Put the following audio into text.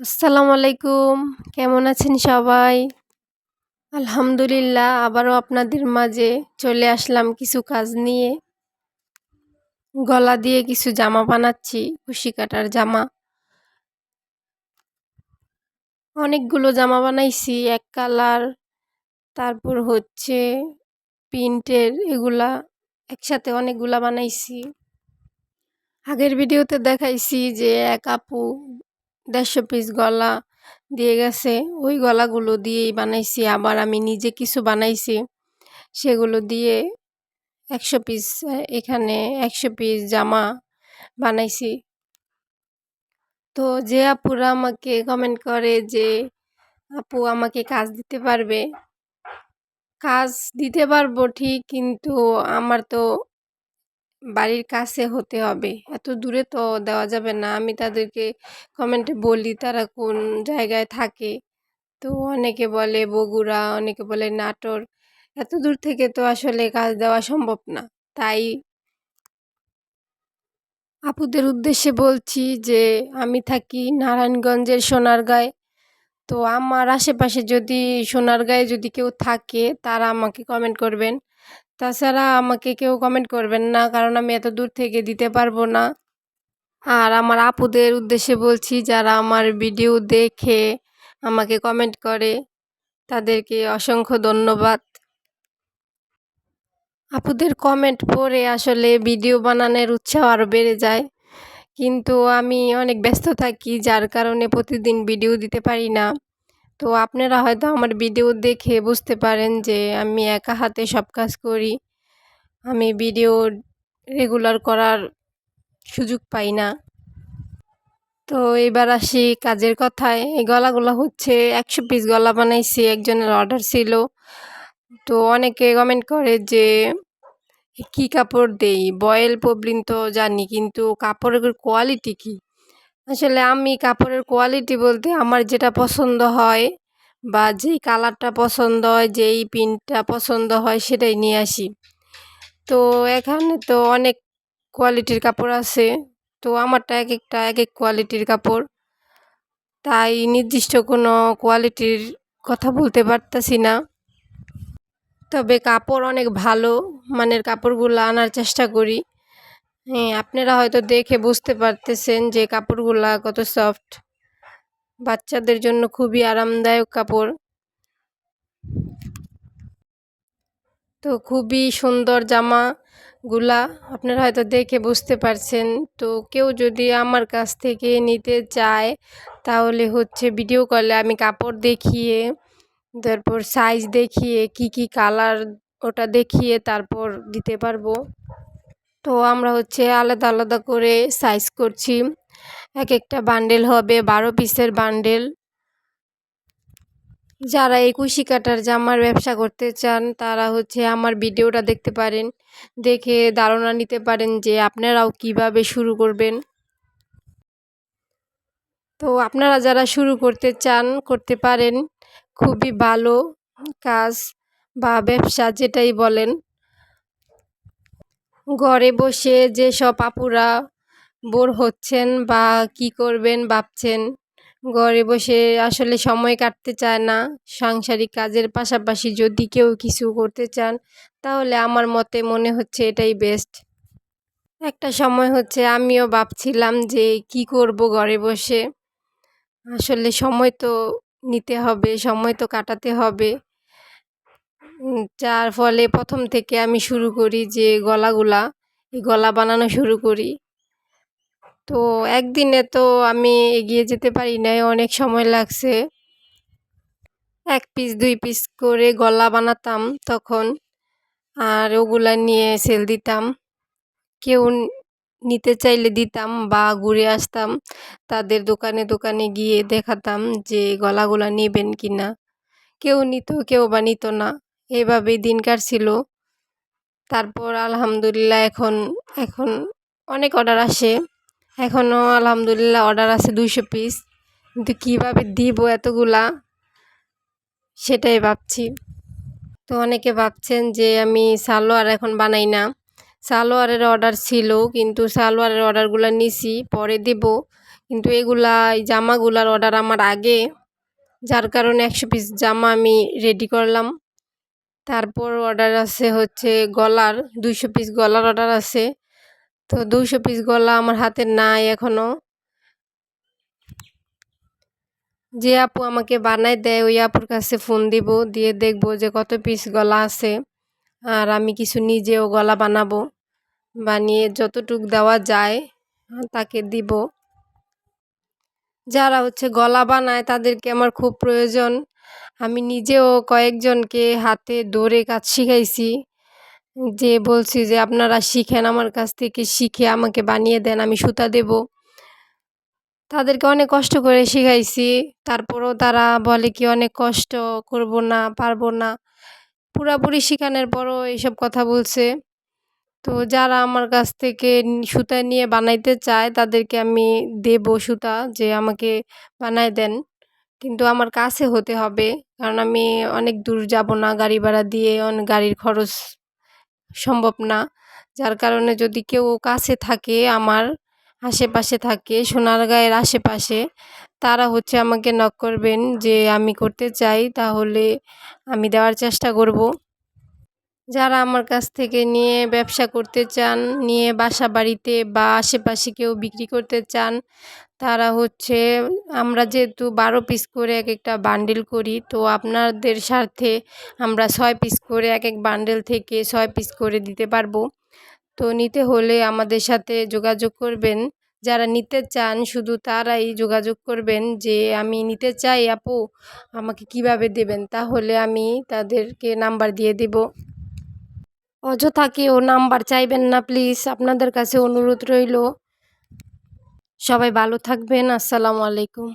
আসসালামু আলাইকুম। কেমন আছেন সবাই? আলহামদুলিল্লাহ, আবারও আপনাদের মাঝে চলে আসলাম কিছু কাজ নিয়ে। গলা দিয়ে কিছু জামা বানাচ্ছি কুশি কাটার জামা। অনেকগুলো জামা বানাইছি, এক কালার, তারপর হচ্ছে প্রিন্টের এগুলা একসাথে অনেকগুলা বানাইছি। আগের ভিডিওতে দেখাইছি যে এক আপু দেড়শো পিস গলা দিয়ে গেছে। ওই গলাগুলো দিয়েই বানাইছি। আবার আমি নিজে কিছু বানাইছি। সেগুলো দিয়ে একশো পিস এখানে একশো পিস জামা বানাইছি। তো যে আপুরা আমাকে কমেন্ট করে যে, আপু, আমাকে কাজ দিতে পারবে? কাজ দিতে পারব ঠিক, কিন্তু আমার তো বাড়ির কাছে হতে হবে। এত দূরে তো দেওয়া যাবে না। আমি তাদেরকে কমেন্টে বলি, তারা কোন জায়গায় থাকে? তো অনেকে বলে বগুড়া, অনেকে বলে নাটোর। এত দূর থেকে তো আসলে কাজ দেওয়া সম্ভব না। তাই আপুদের উদ্দেশ্যে বলছি যে, আমি থাকি নারায়ণগঞ্জের সোনারগাঁয়ে। তো আমার আশেপাশে যদি সোনারগাঁয়ে যদি কেউ থাকে, তারা আমাকে কমেন্ট করবেন। তাছাড়া আমাকে কেউ কমেন্ট করবেন না, কারণ আমি এত দূর থেকে দিতে পারব না। আর আমার আপুদের উদ্দেশ্যে বলছি, যারা আমার ভিডিও দেখে আমাকে কমেন্ট করে, তাদেরকে অসংখ্য ধন্যবাদ। আপুদের কমেন্ট পড়ে আসলে ভিডিও বানানোর উৎসাহ আরও বেড়ে যায়। কিন্তু আমি অনেক ব্যস্ত থাকি, যার কারণে প্রতিদিন ভিডিও দিতে পারি না। তো আপনারা হয়তো আমার ভিডিও দেখে বুঝতে পারেন যে আমি একা হাতে সব কাজ করি। আমি ভিডিও রেগুলার করার সুযোগ পাই না। তো এবার আসি কাজের কথায়। এই গলাগুলো হচ্ছে একশো পিস গলা বানাইছি, একজনের অর্ডার ছিল। তো অনেকে কমেন্ট করে যে কি কাপড় দেই? বয়েল, পবলিন তো জানি, কিন্তু কাপড়ের কোয়ালিটি কি? আসলে আমি কাপড়ের কোয়ালিটি বলতে আমার যেটা পছন্দ হয় বা যেই কালারটা পছন্দ হয়, যেই প্রিন্টটা পছন্দ হয় সেটাই নিয়ে আসি। তো এখানে তো অনেক কোয়ালিটির কাপড় আছে। তো আমারটা এক একটা এক এক কোয়ালিটির কাপড়। তাই নির্দিষ্ট কোনো কোয়ালিটির কথা বলতে পারতাছি না। তবে কাপড় অনেক ভালো মানের কাপড়গুলো আনার চেষ্টা করি। হ্যাঁ আপনারা হয়তো দেখে বুঝতে পারতেছেন যে কাপড়গুলা কত সফট। বাচ্চাদের জন্য খুবই আরামদায়ক কাপড়। তো খুবই সুন্দর জামা গুলা আপনারা হয়তো দেখে বুঝতে পারছেন। তো কেউ যদি আমার কাছ থেকে নিতে চায়, তাহলে হচ্ছে ভিডিও কলে আমি কাপড় দেখিয়ে, তারপর সাইজ দেখিয়ে, কি কি কালার ওটা দেখিয়ে তারপর দিতে পারব। তো আমরা হচ্ছে আলাদা আলাদা করে সাইজ করছি। এক একটা বান্ডেল হবে, বারো পিসের বান্ডেল যারা এই কুশি কাটার জামার ব্যবসা করতে চান, তারা হচ্ছে আমার ভিডিওটা দেখতে পারেন। দেখে ধারণা নিতে পারেন যে আপনারাও কীভাবে শুরু করবেন। তো আপনারা যারা শুরু করতে চান, করতে পারেন। খুবই ভালো কাজ বা ব্যবসা যেটাই বলেন। ঘরে বসে যেসব আপুরা বোর হচ্ছেন বা কি করবেন ভাবছেন, ঘরে বসে আসলে সময় কাটতে চায় না। সাংসারিক কাজের পাশাপাশি যদি কেউ কিছু করতে চান, তাহলে আমার মতে মনে হচ্ছে এটাই বেস্ট একটা সময় হচ্ছে আমিও ভাবছিলাম যে কি করব ঘরে বসে। আসলে সময় তো নিতে হবে, সময় তো কাটাতে হবে। যার ফলে প্রথম থেকে আমি শুরু করি যে গলাগুলা, এই গলা বানানো শুরু করি। তো একদিনে তো আমি এগিয়ে যেতে পারি নাই, অনেক সময় লাগছে। এক পিস দুই পিস করে গলা বানাতাম তখন, আর ওগুলা নিয়ে সেল দিতাম। কেউ নিতে চাইলে দিতাম বা ঘুরে আসতাম, তাদের দোকানে দোকানে গিয়ে দেখাতাম যে গলাগুলা নেবেন কি না কেউ নিত, কেউ বা নিত না। এভাবেই দিন কাটছিল। তারপর আলহামদুলিল্লাহ এখন এখন অনেক অর্ডার আসে। এখনও আলহামদুলিল্লাহ অর্ডার আছে দুইশো পিস কিন্তু কীভাবে দিব এতগুলা, সেটাই ভাবছি। তো অনেকে ভাবছেন যে আমি সালোয়ার এখন বানাই না। সালোয়ারের অর্ডার ছিল, কিন্তু সালোয়ারের অর্ডারগুলো নিছি, পরে দিব। কিন্তু এগুলা, এই জামাগুলার অর্ডার আমার আগে। যার কারণে একশো পিস জামা আমি রেডি করলাম। তারপর অর্ডার আছে হচ্ছে গলার, দুইশো পিস গলার অর্ডার আছে। তো দুইশো পিস গলা আমার হাতে নাই এখনও যে আপু আমাকে বানায় দেয়, ওই আপুর কাছে ফোন দিব, দিয়ে দেখব যে কত পিস গলা আছে। আর আমি কিছু নিজেও গলা বানাবো। বানিয়ে যতটুক দেওয়া যায়, তাকে দিব। যারা হচ্ছে গলা বানায় তাদেরকে আমার খুব প্রয়োজন। আমি নিজেও কয়েকজনকে হাতে ধরে কাজ শিখাইছি। যে বলছি যে, আপনারা শিখেন আমার কাছ থেকে, শিখে আমাকে বানিয়ে দেন, আমি সুতা দেব। তাদেরকে অনেক কষ্ট করে শিখাইছি। তারপরও তারা বলে কি, অনেক কষ্ট করব না, পারব না। পুরাপুরি শিখানোর পরও এইসব কথা বলছে। তো যারা আমার কাছ থেকে সুতা নিয়ে বানাইতে চায়, তাদেরকে আমি দেব সুতা যে আমাকে বানায় দেন। কিন্তু আমার কাছে হতে হবে, কারণ আমি অনেক দূর যাব না, গাড়ি ভাড়া দিয়ে অনেক গাড়ির খরচ সম্ভব না। যার কারণে যদি কেউ কাছে থাকে, আমার আশেপাশে থাকে, সোনারগাঁয়ের আশেপাশে, তারা হচ্ছে আমাকে নক করবেন যে আমি করতে চাই, তাহলে আমি দেওয়ার চেষ্টা করব। যারা আমার কাছ থেকে নিয়ে ব্যবসা করতে চান, নিয়ে বাসা বাড়িতে বা আশেপাশে কেউ বিক্রি করতে চান, তারা হচ্ছে, আমরা যেহেতু বারো পিস করে এক একটা বান্ডেল করি, তো আপনাদের স্বার্থে আমরা ছয় পিস করে এক এক বান্ডেল থেকে ছয় পিস করে দিতে পারব। তো নিতে হলে আমাদের সাথে যোগাযোগ করবেন। যারা নিতে চান, শুধু তারাই যোগাযোগ করবেন যে, আমি নিতে চাই, আপু, আমাকে কীভাবে দেবেন? তাহলে আমি তাদেরকে নাম্বার দিয়ে দেব। অযথা কেউ নাম্বার চাইবেন না প্লিজ আপনাদের কাছে অনুরোধ রইল। সবাই ভালো থাকবেন। আসসালামু আলাইকুম।